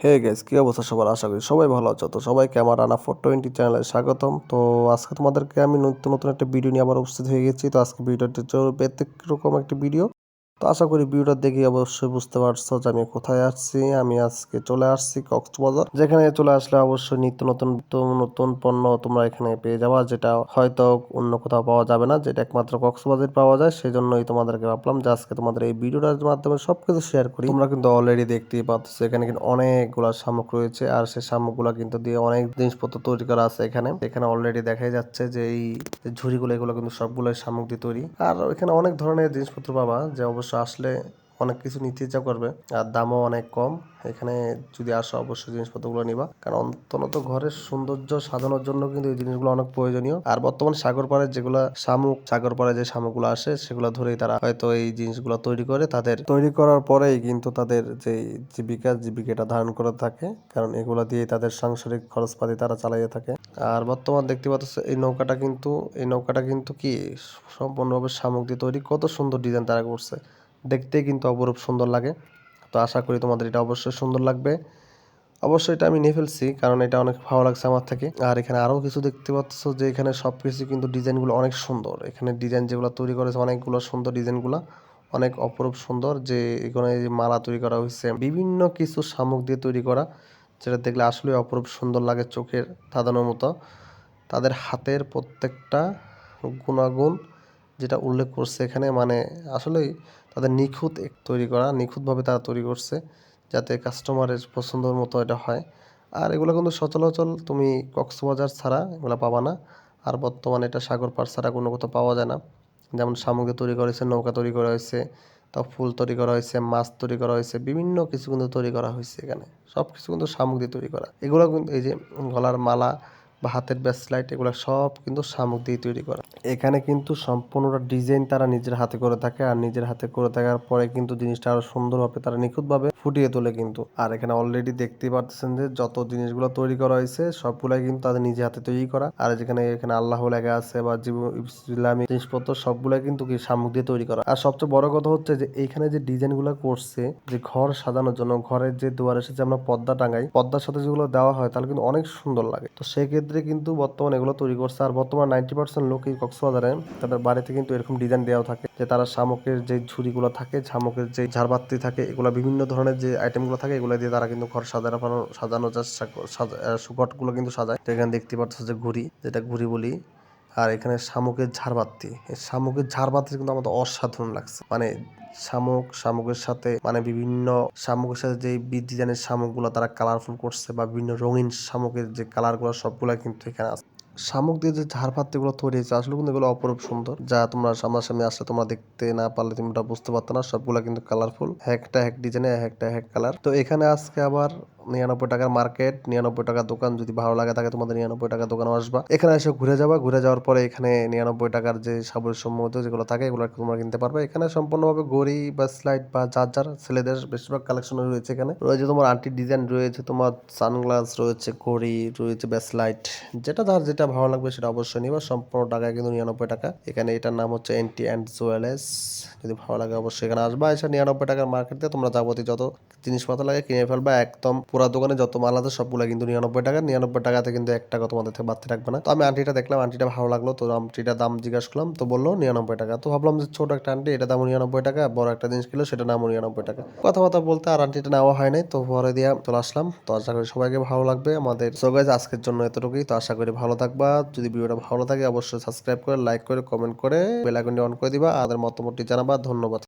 হে guess কী অবস্থা সবার? আশা করি সবাই ভালো আছো। তো সবাইকে আমার রানা ফোর টোয়েন্টি চ্যানেলে স্বাগতম। তো আজকে তোমাদেরকে আমি নতুন নতুন একটা ভিডিও নিয়ে আবার উপস্থিত হয়ে গেছি। তো আজকে ভিডিওটি রকম একটা ভিডিও তো আশা করি ভিডিওটা দেখে অবশ্যই বুঝতে পারছ যে আমি কোথায় আসছি। আমি আজকে চলে আসছি কক্সবাজার, যেখানে চলে আসলে অবশ্যই নিত্য নতুন নতুন পণ্য তোমরা এখানে পেয়ে যাবা, যেটা হয়তো অন্য কোথাও পাওয়া যাবে না, যেটা একমাত্র কক্সবাজার পাওয়া যায়। সেই জন্যই তোমাদেরকে ভাবলাম যে আজকে তোমাদের এই ভিডিওটার মাধ্যমে সবকিছু শেয়ার করি। তোমরা কিন্তু অলরেডি দেখতেই পাচ্ছ, এখানে কিন্তু অনেকগুলা শামুক রয়েছে, আর সেই শামুকগুলা কিন্তু দিয়ে অনেক জিনিসপত্র তৈরি করা আছে এখানে। এখানে অলরেডি দেখাই যাচ্ছে যে এই ঝুড়িগুলো, এগুলো কিন্তু সবগুলোই শামুক দিয়ে তৈরি। আর এখানে অনেক ধরনের জিনিসপত্র পাবা, যে অবশ্য আসলে অনেক কিছু নিতে ইচ্ছা করবে, আর দামও অনেক কম। এখানে যদি আসো, অবশ্যই জিনিসপত্রগুলো নিবা। কারণ অন্তত ঘরের সৌন্দর্য সাজানোর জন্য কিন্তু এই জিনিসগুলো অনেক প্রয়োজনীয়। আর বর্তমান সাগর পাড়ে যেগুলো শামুক, সাগর পাড়ে যে শামুকগুলো আসে, সেগুলো ধরেই তারা হয়তো এই জিনিসগুলো তৈরি করে, তাদের তৈরি করার পরেই কিন্তু তাদের যে জীবিকা, জীবিকাটা ধারণ করে থাকে। কারণ এগুলো দিয়ে তাদের সাংসারিক খরচপাতি তারা চালাইয়ে থাকে। আর বর্তমান দেখতে পাচ্ছ, এই নৌকাটা কিন্তু, এই নৌকাটা কিন্তু কি, সম্পূর্ণভাবে শামুক দিয়ে তৈরি। কত সুন্দর ডিজাইন তারা করছে। দেখতে কিন্তু অপরূপ সুন্দর লাগে। তো আশা করি তোমাদের এটা অবশ্যই সুন্দর লাগবে। অবশ্যই এটা আমি নিয়ে ফেলছি, কারণ এটা অনেক ভালো লাগছে আমার থেকে। আর এখানে আরও কিছু দেখতে পাচ্ছ যে এখানে সব কিছু কিন্তু ডিজাইনগুলো অনেক সুন্দর। এখানে ডিজাইন যেগুলো তৈরি করেছে অনেকগুলো সুন্দর ডিজাইনগুলো, অনেক অপরূপ সুন্দর। যে এখানে যে মালা তৈরি করা হয়েছে, বিভিন্ন কিছু শামুক দিয়ে তৈরি করা, যেটা দেখলে আসলে অপরূপ সুন্দর লাগে চোখের ধাঁধানোর মতো। তাদের হাতের প্রত্যেকটা গুণাগুণ যেটা উল্লেখ করছে এখানে মানে আসলেই তাদের নিখুঁত তৈরি করা, নিখুঁতভাবে তারা তৈরি করছে যাতে কাস্টমারের পছন্দের মতো এটা হয়। আর এগুলো কিন্তু সচলাচল তুমি কক্সবাজার ছাড়া এগুলো পাবা না। আর বর্তমানে এটা সাগর পাড় ছাড়া কোনো কোথাও পাওয়া যায় না। যেমন শামুকে তৈরি করা হয়েছে, নৌকা তৈরি করা হয়েছে তা ফুল তৈরি করা হয়েছে, মাছ তৈরি করা হয়েছে, বিভিন্ন কিছু কিন্তু তৈরি করা হয়েছে এখানে। সব কিছু কিন্তু সামগ্রী তৈরি করা। এগুলো কিন্তু এই যে গলার মালা বা হাতের ব্যাসলাইট এগুলো সব কিন্তু শামুক দিয়ে তৈরি করা। এখানে কিন্তু সম্পূর্ণটা ডিজাইন তারা নিজের হাতে করে থাকে, আর নিজের হাতে করে থাকার পরে কিন্তু জিনিসটা আরও সুন্দরভাবে তারা নিখুঁতভাবে ফুটিয়ে তোলে কিন্তু। আর এখানে অলরেডি দেখতেই পাচ্ছেন যে যত জিনিসগুলো তৈরি করা হয়েছে, সবগুলাই কিন্তু তাদের নিজে হাতে তৈরি করা। আর যেখানে এখানে আল্লাহ লেখা আছে বা ইসলামী জিনিসপত্র সবগুলাই কিন্তু কি শামুক দিয়ে তৈরি করা। আর সবচেয়ে বড় কথা হচ্ছে যে এইখানে যে ডিজাইন ডিজাইনগুলো করছে, যে ঘর সাজানোর জন্য ঘরের যে দুয়ারে যে আমরা পর্দা টাঙাই পর্দার সাথে যেগুলো দেওয়া হয় তাহলে কিন্তু অনেক সুন্দর লাগে। তো সেক্ষেত্রে কিন্তু বর্তমানে এগুলো তৈরি করছে, আর বর্তমান নাইনটি পার্সেন্ট লোক এই কক্সবাজারে, তাদের বাড়িতে কিন্তু এরকম ডিজাইন দেওয়া থাকে যে তারা শামুকের যে ঝুড়িগুলো থাকে, শামুকের যে ঝাড়বাতি থাকে, এগুলো বিভিন্ন ধরনের যে আইটেমগুলো থাকে, এগুলো দিয়ে তারা কিন্তু ঘর সাজানো সাজানো সুকটগুলো কিন্তু সাজায়। তো এখানে দেখতে পাচ্ছ যে ঘুড়ি, যেটা ঘুড়ি বলি। আর এখানে শামুকের ঝাড়বাতি। এই শামুকের ঝাড়বাতি কিন্তু আমাদের অসাধারণ লাগছে। মানে শামুক, শামুকের সাথে মানে বিভিন্ন শামুকের সাথে যে ডিজাইনের শামুকগুলো তারা কালারফুল করছে বা বিভিন্ন রঙিন শামুকের যে কালারগুলো সবগুলো কিন্তু এখানে আছে। শামুক দিয়ে যে ঝাড়পাত্রিগুলো তৈরি হয়েছে, আসলে কিন্তু এগুলো অপরূপ সুন্দর। যা তোমরা সামনাসামনি আসলে তোমরা দেখতে না পারলে তুমি বুঝতে পারতো না। সবগুলা কিন্তু কালারফুল একটা এক ডিজাইনে একটা এক কালার তো এখানে আজকে আবার নিরানব্বই টাকার মার্কেট, নিরানব্বই টাকার দোকান যদি ভালো লাগে থাকে তোমাদের নিরানব্বই টাকার দোকানে আসবা। এখানে এসে ঘুরে যাবা, ঘুরে যাওয়ার পরে এখানে নিরানব্বই টাকার যে সাবুর সম্মত যেগুলো থাকে এগুলো তোমরা কিনতে পারবে। এখানে সম্পূর্ণভাবে গড়ি বা স্লাইড বা যার যার ছেলেদের বেশিরভাগ কালেকশন রয়েছে এখানে। রয়েছে তোমার আন্টি ডিজাইন, রয়েছে তোমার সানগ্লাস রয়েছে ঘড়ি রয়েছে ব্যাসলাইট যেটা যার যেটা ভালো লাগবে সেটা অবশ্যই নিবা। সম্পূর্ণ টাকায় কিন্তু নিরানব্বই টাকা। এখানে এটার নাম হচ্ছে এন্টি অ্যান্ড জুয়েলার্স যদি ভালো লাগে অবশ্যই এখানে আসবা। এসে নিরানব্বই টাকার মার্কেট তোমরা যাবতীয় যত জিনিসপত্র লাগে কিনে ফেলবা। একদম পুরো দোকানে যত মাল আছে সবগুলো কিন্তু নিরানব্বই টাকা, নিরানব্বই টাকাতে কিন্তু এক টাকা তোমাদের থেকে বাড়তে রাখবে না। তো আমি আন্টিটা দেখলাম, আন্টিটা ভালো লাগল, তো আন্টিটার দাম জিজ্ঞাসা করলাম, তো বলল নিরানব্বই টাকা। তো ভাবলাম যে ছোট একটা আন্টি, এটা দাম নিরানব্বই টাকা, বড় একটা জিনিস কিলো সেটা নাম নিরানব্বই টাকা। কথাবার্তা বলতে আর আন্টিটা নেওয়া হয় নাই, তো পরে দিয়ে চলে আসলাম। তো আশা করি সবাইকে ভালো লাগবে। আমাদের সো আজকের জন্য এতটুকুই। তো আশা করি ভালো থাকবা। যদি ভিডিওটা ভালো থাকে অবশ্যই সাবস্ক্রাইব করে লাইক করে কমেন্ট করে বেল আইকনটি অন করে দিবা। আর মতামতটি জানাবা। ধন্যবাদ।